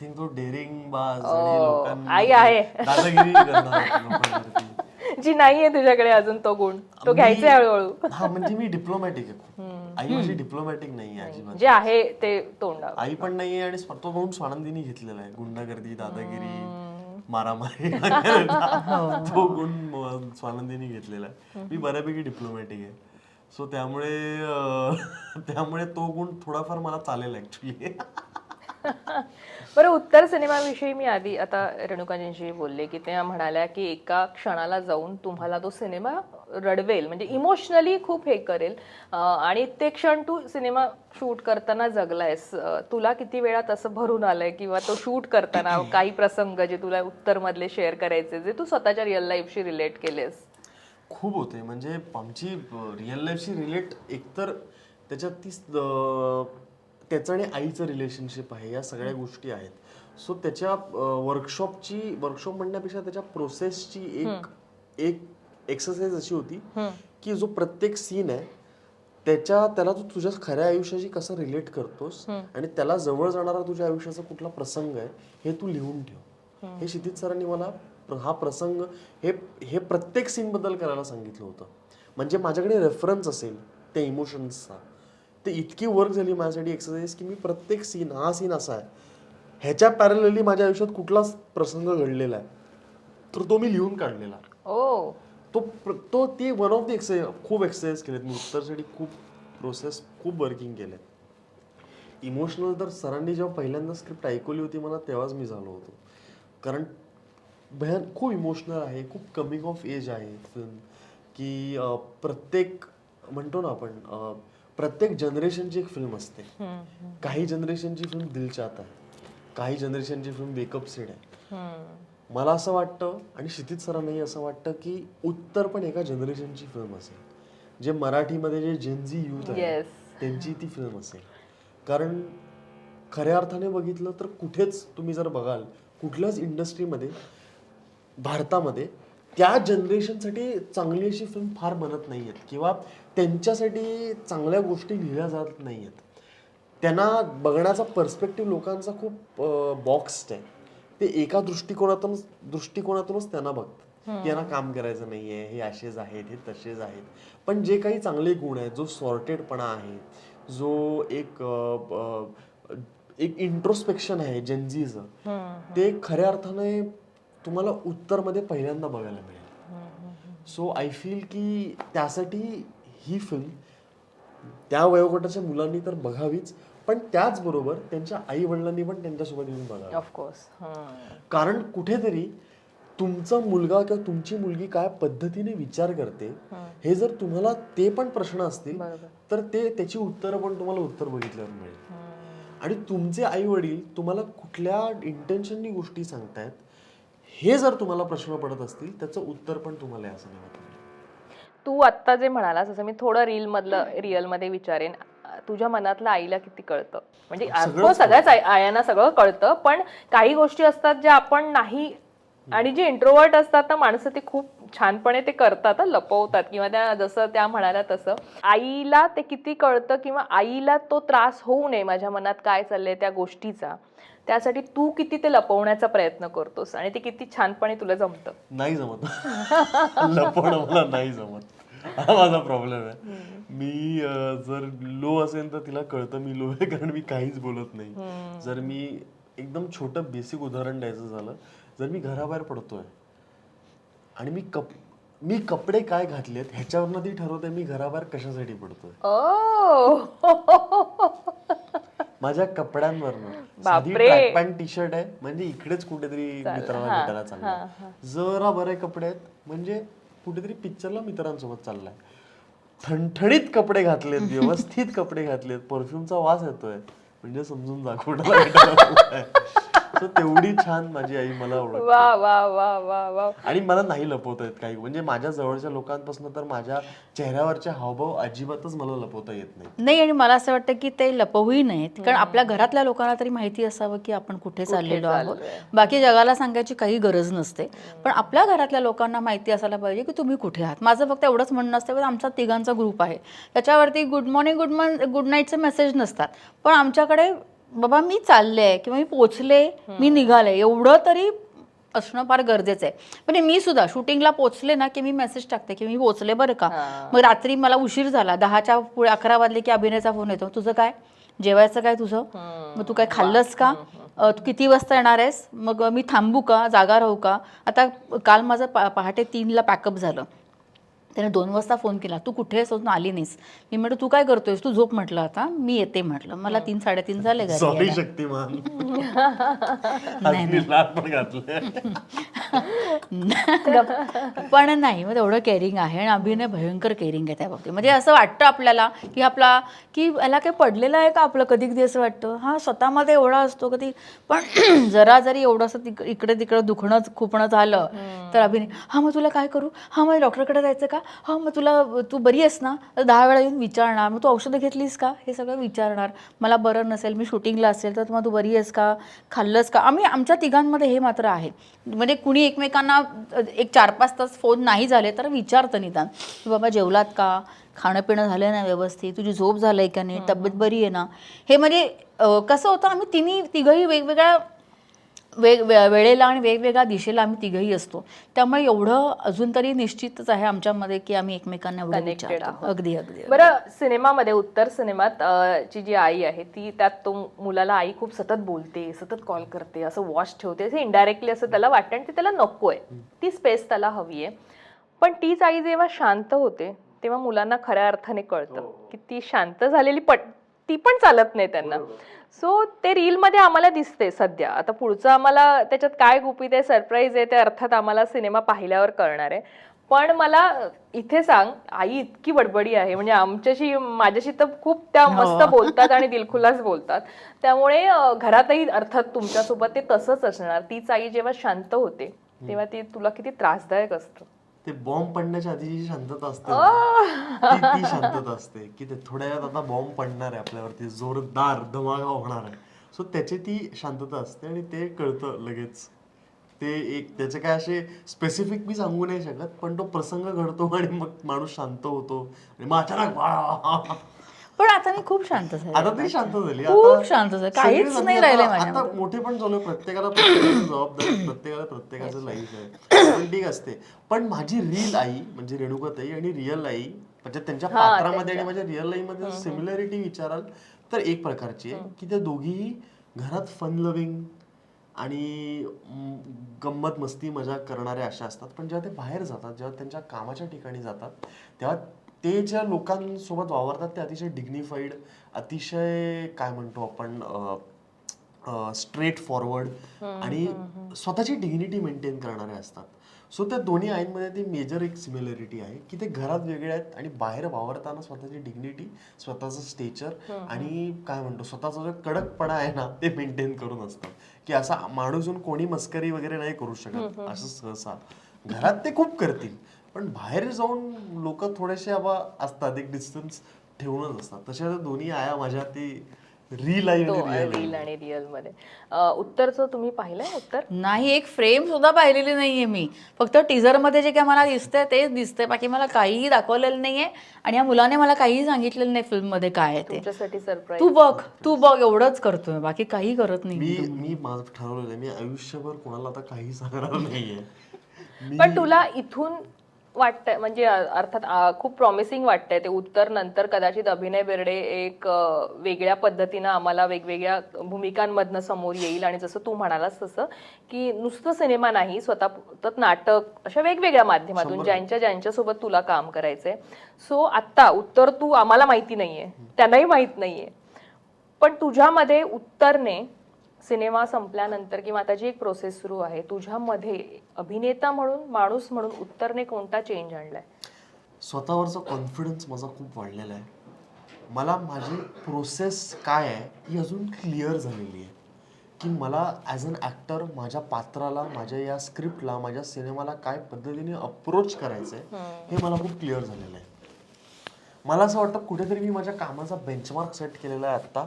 Think तो daring बाज आणि लोकांना आई आहे. दादागिरी करणार लोकांवरती. जी नाहीये तुझ्याकडे अजून तो गुण. तो घ्यायचा मी- हळूहळू. हा म्हणजे मी डिप्लोमॅटिक आहे. आई माझी डिप्लोमॅटिक नाही आहे अजिबात. जे आहे ते तोंडावर. आई पण नाहीये आणि स्व- तो गुण स्वानंदीने घेतलेला आहे. गुंडागर्दी दादागिरी मारामारी वगैरे. तो गुण म- स्वानंदीने घेतलेला आहे. मी बऱ्यापैकी डिप्लोमॅटिक आहे. सो त्यामुळे अं, त्यामुळे तो गुण थोडाफार मला चालेल ऍक्च्युली बरं उत्तर सिनेमाविषयी मी आधी आता रेणुकाजींशी बोलले की त्या म्हणाल्या की एका क्षणाला जाऊन तुम्हाला तो सिनेमा रडवेल म्हणजे इमोशनली खूप हे करेल. आणि ते क्षण तू सिनेमा शूट करताना जगलायस. तुला किती वेळात असं भरून आलंय किंवा तो शूट करताना काही प्रसंग जे तुला उत्तर मधले शेअर करायचे जे तू स्वतःच्या रिअल लाईफशी रिलेट केलेस? खूप होते. म्हणजे आमची रिअल लाईफशी रिलेट एकतर त्याच्यात ती त्याचं आणि आईचं रिलेशनशिप आहे या सगळ्या गोष्टी आहेत. सो त्याच्या वर्कशॉपची वर्कशॉप म्हणण्यापेक्षा त्याच्या प्रोसेसची एक एक एक्सरसाइज अशी होती की जो प्रत्येक सीन आहे त्याच्या त्याला तू तुझ्या खऱ्या आयुष्याशी कसं रिलेट करतोस आणि त्याला जवळ जाणारा तुझ्या आयुष्याचा कुठला प्रसंग आहे हे तू लिहून ठेव. हे क्षितिज सरांनी मला हा प्रसंग हे हे प्रत्येक सीन बद्दल करायला सांगितलं होतं. म्हणजे माझ्याकडे रेफरन्स असेल त्या इमोशन्सचा ते इतकी वर्क झाली माझ्यासाठी एक्सरसाइज की मी प्रत्येक सीन हा सीन असा आहे. ह्याच्या पॅरलली माझ्या आयुष्यात कुठलाच प्रसंग घडलेला आहे तर तो मी लिहून काढलेला. ओ. तो प्र- तो ती वन ऑफ द एक्सरसाइज खूप एक्सरसाइज केलेत. मी उत्तरसाठी खूप प्रोसेस खूप वर्किंग केले इमोशनल तर सरांनी जेव्हा पहिल्यांदा स्क्रिप्ट ऐकवली होती मला तेव्हाच मी झालो होतो. कारण भयान खूप इमोशनल आहे खूप कमिंग ऑफ एज आहे फिल्म की अं, प्रत्येक म्हणतो ना आपण प्रत्येक जनरेशनची एक फिल्म असते. काही जनरेशनची फिल्म दिल चाहता आहे. काही जनरेशनची फिल्म वेकअप सेड आहे. मला असं वाटतं आणि क्षितिज सरांनाही असं वाटतं की उत्तर पण एका जनरेशनची फिल्म असेल. जे मराठीमध्ये जे जेनझी युथ आहे. त्यांची ती फिल्म असेल. कारण खऱ्या अर्थाने बघितलं तर कुठेच तुम्ही जर बघाल कुठल्याच इंडस्ट्रीमध्ये भारतामध्ये त्या जनरेशनसाठी चांगली अशी फिल्म फार बनत नाही आहेत किंवा त्यांच्यासाठी चांगल्या गोष्टी लिहिल्या जात नाही आहेत त्यांना बघण्याचा पर्स्पेक्टिव्ह लोकांचा खूप बॉक्स्ड आहे. ते एका दृष्टिकोनातून दृष्टिकोनातूनच त्यांना बघतात. की यांना काम करायचं नाहीये हे असेच आहेत हे तसेच आहेत. पण जे काही चांगले गुण आहेत जो सॉर्टेडपणा आहे जो एक एक इंट्रोस्पेक्शन आहे जेन्झीचं ते खऱ्या अर्थाने तुम्हाला उत्तरमध्ये पहिल्यांदा बघायला मिळेल. सो आय फील की त्यासाठी ही फिल्म त्या वयोगटाच्या मुलांनी तर बघावीच पण त्याचबरोबर त्यांच्या आई वडिलांनी पण त्यांच्यासोबत येऊन बघावं. ऑफकोर्स कारण कुठेतरी तुमचा मुलगा किंवा तुमची मुलगी काय पद्धतीने विचार करते हे जर तुम्हाला ते पण प्रश्न असतील तर ते त्याची उत्तरं पण तुम्हाला उत्तर बघितल्यावर मिळेल. आणि तुमचे आई वडील तुम्हाला कुठल्या इंटेन्शननी गोष्टी सांगतायत हे जर तुम्हाला प्रश्न पडत असतील त्याचं उत्तर पण तुम्हाला असं नाही तू आत्ता जे म्हणालास असं मी थोडं रील मधलं रिअलमध्ये विचारेन. तुझ्या मनातलं आईला किती कळतं? म्हणजे सगळ्याच आयांना सगळं कळतं पण काही गोष्टी असतात ज्या आपण नाही आणि जे इंट्रोवर्ट असतात ना माणसं ते खूप छानपणे ते करतात लपवतात. किंवा त्या जसं त्या म्हणाल्या तसं. आईला ते किती कळतं किंवा आईला तो त्रास होऊ नये माझ्या मनात काय चाललंय त्या गोष्टीचा. त्यासाठी तू किती ते लपवण्याचा प्रयत्न करतोस आणि ते किती छानपणे तुला जमतं. नाही जमत. लपवणं मला नाही जमत. हा माझा प्रॉब्लेम आहे. मी जर लो असेल तर तिला कळतं मी लो आहे कारण मी काहीच बोलत नाही. जर मी एकदम छोटं बेसिक उदाहरण द्यायचं झालं जर मी घराबाहेर पडतोय आणि मी कप मी कपडे काय घातलेत ह्याच्यावरनं ती ठरवते मी घराबाहेर कशासाठी पडतोय. माझ्या कपड्यांवरनं. साधी ट्रॅक पॅन्ट टी शर्ट आहे. म्हणजे इकडेच कुठेतरी मित्राला भेटायला चाललाय. जरा बरे कपडे आहेत. म्हणजे कुठेतरी पिक्चरला मित्रांसोबत चाललाय. ठणठणीत कपडे घातलेत व्यवस्थित कपडे घातलेत. परफ्यूमचा वास येतोय. म्हणजे समजून जा कुणाला भेटायला चाललाय. So तेवढी छान माझी आई मला ओळख वा वा वा वा वा. आणि मला नाही लपवता येत काही. म्हणजे माझ्या जवळच्या लोकांपासून तर माझ्या चेहऱ्यावरचे हावभाव अजिबातच मला लपवता येत नाही नाही आणि मला असं वाटतं की ते लपवूही नाहीत. कारण आपल्या घरातल्या लोकांना तरी माहिती असावं की आपण कुठे चाललेलो आहोत. बाकी जगाला सांगायची काही गरज नसते. पण आपल्या घरातल्या लोकांना माहिती असायला पाहिजे की तुम्ही कुठे आहात. माझं फक्त एवढंच म्हणणं असतं की आमचा तिघांचा ग्रुप आहे. त्याच्यावरती good morning good morning good नाईटचे message नसतात. पण आमच्याकडे बाबा मी चालले किंवा मी पोचले मी निघाले. एवढं तरी असणं फार गरजेचं आहे. म्हणजे मी सुद्धा शूटिंगला पोचले ना की मी मेसेज टाकते की मी पोचले बरं का? मग रात्री मला उशीर झाला. दहाच्या पुढे अकरा वाजले की अभिनयचा फोन येतो. तुझं काय? जेवायचं काय तुझं? मग तू काय खाल्लंस का? तू किती वाजता येणार आहेस? मग मी थांबू का? जागा राहू का? आता काल माझं पा पहाटे तीनला पॅकअप झालं. त्याने दोन वाजता फोन केला तू कुठे आहेस? अजून आली नाहीस. मी म्हटलं तू काय करतोयस? तू झोप म्हटलं आता. मी येते म्हटलं. मला तीन साडेतीन झाले घरी सॉरी यायला. शक्तिमान. आज मी लाड पण घातले पण नाही मग तेवढं केअरिंग आहे आणि अभिनय भयंकर केअरिंग आहे त्या बाबतीत. म्हणजे असं वाटतं आपल्याला की आपला की याला काही पडलेलं आहे का आपलं? कधी कधी असं वाटतं हा स्वतःमध्ये एवढा असतो कधी. पण जरा जरी एवढं असं इकडे तिकडे दुखणं खुपणं झालं तर अभिनय हा मग तुला काय करू? हा मग डॉक्टरकडे जायचं का? हा मग तुला तू बरी आहेस ना? तर दहा वेळा येऊन विचारणार मग तू औषधं घेतलीस का? हे सगळं विचारणार. मला बरं नसेल मी शूटिंगला असेल तर मग तू बरी आहेस का? खाल्लंस का? आम्ही आमच्या तिघांमध्ये हे मात्र आहे. म्हणजे कुणी एकमेकांना अ, एक चार पाच तास फोन नाही झाले तर विचारतं निदान की बाबा जेवलात का? खाणं पिणं झालं ना व्यवस्थित तुझी झोप झालंय का नाही? तब्येत बरी आहे ना? हे म्हणजे कसं होतं आम्ही तिन्ही तिघही वेगवेगळ्या वेग वे- वेळेला आणि वेगवेगळ्या दिशेला आम्ही तिघही असतो. त्यामुळे एवढं अजून तरी निश्चितच आहे आमच्यामध्ये की आम्ही एकमेकांना. अगदी अगदी बरं सिनेमामध्ये उत्तर सिनेमात ची जी आई आहे ती त्यात तो मुलाला आई खूप सतत बोलते सतत कॉल करते असं वॉच ठेवते असं इनडायरेक्टली असं त्याला वाटतं आणि ते त्याला नको आहे ती स्पेस त्याला हवी आहे पण तीच आई जेव्हा शांत होते तेव्हा मुलांना खऱ्या अर्थाने कळतं की ती शांत झालेली पण ती पण चालत नाही त्यांना. सो ते रील मध्ये आम्हाला दिसते सध्या. आता पुढचं आम्हाला त्याच्यात काय गुपित आहे सरप्राईज आहे ते अर्थात आम्हाला सिनेमा पाहिल्यावर कळणार आहे. पण मला इथे सांग आई इतकी बडबडी आहे. म्हणजे आमच्याशी माझ्याशी तर खूप त्या मस्त बोलतात आणि दिलखुलास बोलतात. त्यामुळे घरातही अर्थात तुमच्यासोबत ते तसंच असणार. तीच आई जेव्हा शांत होते तेव्हा ती तुला किती त्रासदायक असतं. ते बॉम्ब पडण्याच्या आधी जी शांतता असते ना, ती ती शांतता असते की ते थोड्या वेळात आता बॉम्ब पडणार आहे आपल्यावरती जोरदार धमाका होणार आहे. सो त्याची ती शांतता असते आणि ते कळतं लगेच. ते एक त्याचे काय असे स्पेसिफिक मी सांगू नाही शकत पण तो प्रसंग घडतो आणि मग माणूस शांत होतो. आणि मग अचानक वा- पण आता मी खूप शांत झाले आता ती शांत झाली. खूप शांत झाली. काहीच. नाही आता- राहिलंय आता माझ्यामध्ये. मोठे पण झालो प्रत्येकाला प्रत्येकाची जबाबदारी प्रत्येकाला प्रत्येकाचं लाईफ आहे. पण ठीक असते. पण माझी रील आई म्हणजे रेणुकाताई आणि रिअल आई म्हणजे त्यांच्या पात्रामध्ये आणि माझ्या रिअल लाईफमध्ये सिमिलॅरिटी विचाराल तर एक प्रकारची आहे की त्या दोघीही घरात फन लव्हिंग आणि म, गंमत मस्ती मजा करणारे अशा असतात. पण जेव्हा ते बाहेर जातात जेव्हा त्यांच्या कामाच्या ठिकाणी जातात तेव्हा ते ज्या लोकांसोबत वावरतात ते अतिशय डिग्निफाईड अतिशय काय म्हणतो आपण स्ट्रेट फॉरवर्ड आणि स्वतःची डिग्निटी मेंटेन करणारे असतात. सो त्या दोन्ही आईंमध्ये ती मेजर एक सिमिलॅरिटी आहे की ते घरात वेगळे आहेत आणि बाहेर वावरताना स्वतःची डिग्निटी स्वतःचं स्टेचर आणि काय म्हणतो स्वतःचा जो कडकपणा आहे ना ते मेंटेन करून असतात. की असा माणूस कोणी मस्करी वगैरे नाही करू शकत असं सहसा. घरात ते खूप करतील. पण बाहेर जाऊन लोक थोडेसे आबा असतात एक डिस्टन्स ठेवूनच असतात. तशा त्या दोन्ही आया माझ्या ती रील आई तो आणि रिअल रील आणि रिअलमध्ये. अं, उत्तरचं तुम्ही पाहिलंय उत्तर? नाही एक फ्रेम सुद्धा पाहिलेली नाहीये मी. फक्त टीजरमध्ये जे काय मला दिसतंय तेच दिसतंय. बाकी मला काहीही दाखवलेलं नाहीये. आणि या मुलाने मला काहीही सांगितलेलं नाही फिल्ममध्ये काय आहे ते. तुमच्यासाठी सरप्राईज तू बघ तू बघ एवढंच करतोय. बाकी काही करत नाही मी मी माझं ठरवलेलं आहे मी आयुष्यभर कोणाला आता काही सांगणार नाहीये. पण तुला इथून वाटतंय म्हणजे अर्थात खूप प्रॉमिसिंग वाटतंय ते उत्तर. नंतर कदाचित अभिनय बेर्डे एक वेगळ्या पद्धतीनं आम्हाला वेगवेगळ्या भूमिकांमधनं समोर येईल. आणि जसं तू म्हणालास तसं की नुसतं सिनेमा नाही स्वतः नाटक अशा वेगवेगळ्या माध्यमातून ज्यांच्या ज्यांच्यासोबत तुला काम करायचंय. सो आत्ता उत्तर तू आम्हाला माहिती नाहीये. त्यांनाही माहीत नाहीये. पण तुझ्यामध्ये उत्तरने सिनेमा संपल्यानंतर किंवा आता जी एक प्रोसेस सुरू आहे तुझ्यामध्ये अभिनेता म्हणून माणूस म्हणून उत्तरने कोणता चेंज आणलाय? स्वतःवरचा कॉन्फिडन्स माझा खूप वाढलेला आहे. मला माझी प्रोसेस काय आहे ही अजून क्लिअर झालेली आहे. की मला ॲज अन ॲक्टर माझ्या पात्राला माझ्या या स्क्रिप्टला माझ्या सिनेमाला काय पद्धतीने अप्रोच करायचं आहे हे मला खूप क्लिअर झालेलं आहे. मला असं वाटतं कुठेतरी मी माझ्या कामाचा बेंचमार्क सेट केलेला आहे आता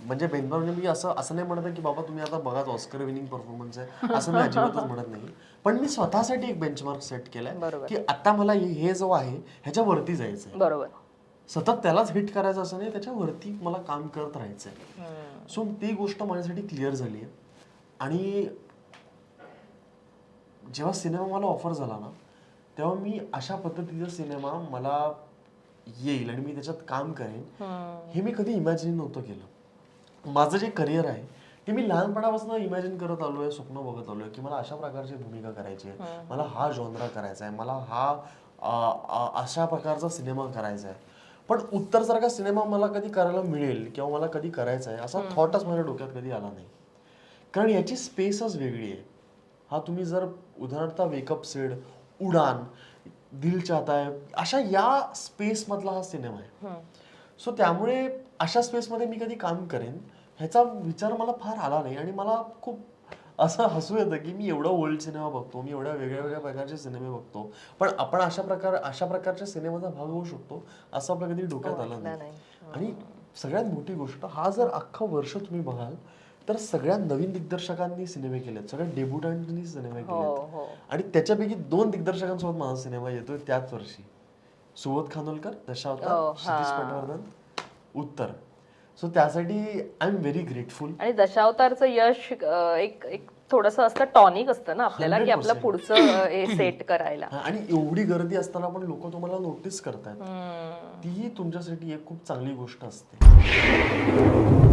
म्हणजे बेंचमार्क म्हणजे मी असं असं नाही म्हणत की बाबा तुम्ही आता बघाच ऑस्कर विनिंग परफॉर्मन्स आहे. असं मी अजिबातच म्हणत नाही. पण मी स्वतःसाठी एक बेंचमार्क सेट केलाय. की आता मला हे जो आहे ह्याच्या वरती जायचं आहे बरोबर. सतत त्यालाच हिट करायचं असं नाही त्याच्यावरती मला काम करत राहायचंय. सो ती गोष्ट माझ्यासाठी क्लिअर झाली आहे. आणि जेव्हा सिनेमा मला ऑफर झाला ना तेव्हा मी अशा पद्धतीचा सिनेमा मला येईल आणि मी त्याच्यात काम करेन. हे मी कधी इमॅजिन नव्हतं केलं. माझं जे करिअर आहे ते मी लहानपणापासून इमॅजिन करत आलोय स्वप्न बघत आलोय की मला अशा प्रकारची भूमिका करायची आहे. मला हा जॉनरा करायचा आहे. मला हा अशा प्रकारचा सिनेमा करायचा आहे. पण उत्तरसारखा सिनेमा मला कधी करायला मिळेल किंवा मला कधी करायचा आहे असा थॉटच माझ्या डोक्यात कधी आला नाही. कारण याची स्पेसच वेगळी आहे. हा तुम्ही जर उदाहरणार्थ वेकअप सेड उडान दिल चाहता है. अशा या स्पेस मधला हा सिनेमा आहे. सो त्यामुळे अशा स्पेसमध्ये मी कधी काम करेन ह्याचा विचार मला फार आला नाही आणि मला खूप असं हसू येतं की मी एवढा ओल्ड सिनेमा बघतो मी एवढ्या वेगळ्या वेगळ्या प्रकारचे सिनेमे बघतो. पण आपण अशा प्रकार अशा प्रकारच्या सिनेमाचा भाग होऊ शकतो असं आपल्या कधी डोक्यात आलं नाही. आणि सगळ्यात मोठी गोष्ट हा जर अख्खं वर्ष तुम्ही बघाल तर सगळ्यात नवीन दिग्दर्शकांनी सिनेमे केलेत सगळ्या डेब्युटंटनी सिनेमे हो केलेत. हो. आणि त्याच्यापैकी दोन दिग्दर्शकांसोबत माझा सिनेमा येतोय त्याच वर्षी. सुबोध खानोलकर हो, दशावतार पटवर्धन उत्तर. सो त्यासाठी आय एम व्हेरी ग्रेटफुल आणि दशावतारचं यश एक एक थोडस असतं टॉनिक असतं ना आपल्याला की आपलं 100%. पुढचं सेट करायला. आणि एवढी गर्दी असताना पण लोक तुम्हाला नोटीस करतायत. तीही तुमच्यासाठी एक खूप चांगली गोष्ट असते.